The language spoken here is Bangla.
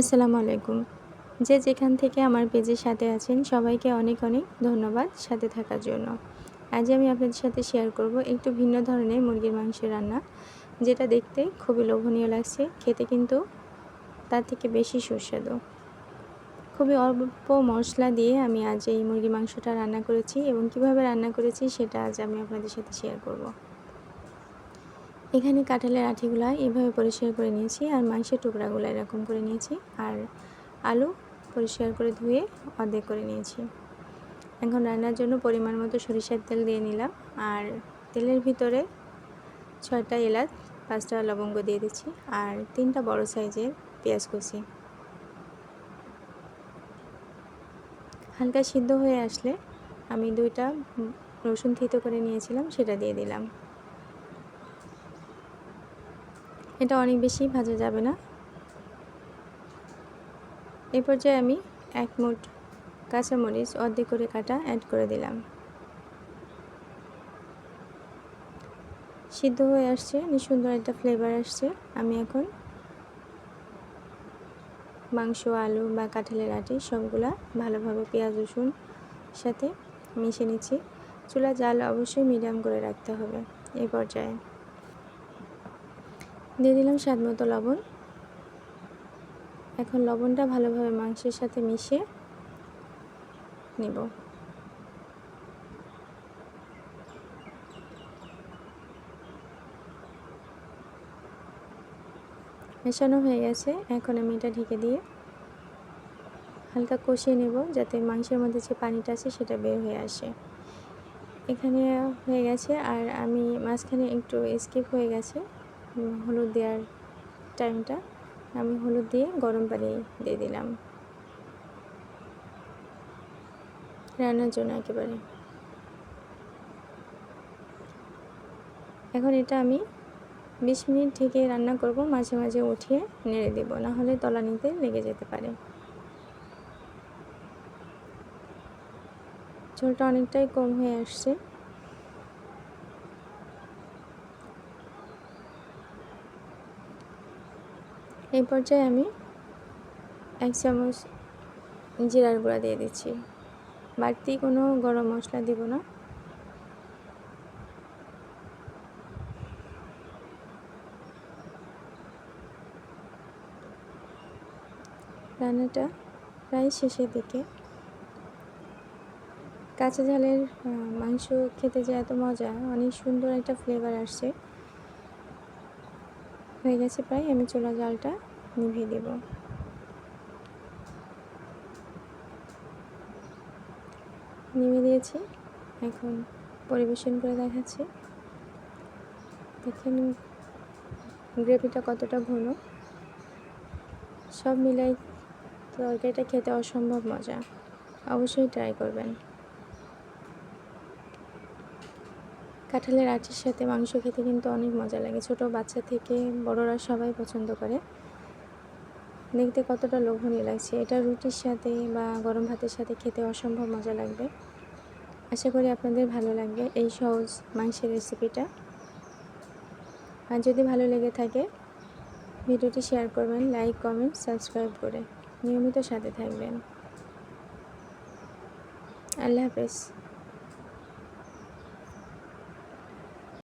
আসসালামু আলাইকুম। যে যেখান থেকে আমার পেজের সাথে আছেন, সবাইকে অনেক অনেক ধন্যবাদ সাথে থাকার জন্য। আজ আমি আপনাদের সাথে শেয়ার করব একটু ভিন্ন ধরনের মুরগির মাংসের রান্না, যেটা দেখতে খুবই লোভনীয় লাগছে, খেতে কিন্তু তার থেকে বেশি সুস্বাদু। খুবই অল্প মশলা দিয়ে আমি আজ এই মুরগি মাংসটা রান্না করেছি এবং কীভাবে রান্না করেছি সেটা আজ আমি আপনাদের সাথে শেয়ার করব। এখানে কাঁঠালের আঠিগুলো এইভাবে পরিষ্কার করে নিয়েছি আর মাংসের টুকরাগুলো এরকম করে নিয়েছি আর আলু পরিষ্কার করে ধুয়ে অর্ধেক করে নিয়েছি। এখন রান্নার জন্য পরিমাণ মতো সরিষার তেল দিয়ে নিলাম আর তেলের ভিতরে ছয়টা এলাচ, পাঁচটা লবঙ্গ দিয়ে দিচ্ছি আর তিনটা বড় সাইজের পেঁয়াজ কুচি। হালকা সিদ্ধ হয়ে আসলে আমি দুইটা রসুন থিতো করে নিয়েছিলাম, সেটা দিয়ে দিলাম। এটা অনেক বেশি ভাজা যাবে না। এই পর্যায়ে আমি এক মুঠ কাঁচামরিচ অর্ধেক করে কাটা অ্যাড করে দিলাম। সিদ্ধ হয়ে আসছে সুন্দর একটা ফ্লেভার আসছে। আমি এখন মাংস, আলু বা কাঁঠালের আটি সবগুলা ভালোভাবে পেঁয়াজ, রসুন সাথে মিশে নিচ্ছি। চুলা জাল অবশ্যই মিডিয়াম করে রাখতে হবে। এই পর্যায়ে দিয়ে দিলাম স্বাদ মতো লবণ। এখন লবণটা ভালোভাবে মাংসের সাথে মিশিয়ে নিব। মেশানো হয়ে গেছে, এখন আমি এটা ঢেকে দিয়ে হালকা কষিয়ে নেব যাতে মাংসের মধ্যে যে পানিটা আছে সেটা বের হয়ে আসে। এখানে হয়ে গেছে, আর আমি মাঝখানে একটু স্কিপ হয়ে গেছে। হলুদ দেওয়ার টাইমটা আমি হলুদ দিয়ে গরম পানি দিয়ে দিলাম। রান্নার জন্য একেবারে। এখন এটা আমি বিশ মিনিট থেকে রান্না করব, মাঝে মাঝে উঠিয়ে নেড়ে দেব, না হলে তলা নিতে লেগে যেতে পারে। ঝোলটা অনেকটাই কম হয়ে আসছে। এই পর্যায়ে আমি এক চামচ জিরার গুঁড়া দিয়ে দিচ্ছি। বাড়তি কোনো গরম মশলা দিব না। রান্নাটা প্রায় শেষের দিকে। কাঁচা ঝালের মাংস খেতে যে এত মজা, অনেক সুন্দর একটা ফ্লেভার আসছে। হয়ে গেছে প্রায়, আমি চোলা জালটা নিভিয়ে দেব। নিভে দিয়েছি, এখন পরিবেশন করে দেখাচ্ছি। দেখেন গ্রেভিটা কতটা ঘন। সব মিলাই তরকারিটা খেতে অসম্ভব মজা। অবশ্যই ট্রাই করবেন। কাঁঠালের আটির সাথে মাংস খেতে কিন্তু অনেক মজা লাগে। ছোট বাচ্চা থেকে বড়রা সবাই পছন্দ করে। দেখতে কতটা লোভনীয় লাগছে। এটা রুটির সাথে বা গরম ভাতের সাথে খেতে অসম্ভব মজা লাগবে। আশা করি আপনাদের ভালো লাগবে এই সহজ মাংসের রেসিপিটা। আর যদি ভালো লেগে থাকে, ভিডিওটি শেয়ার করবেন, লাইক, কমেন্ট, সাবস্ক্রাইব করে। নিয়মিত সাথে থাকবেন। আল্লাহ হাফেজ।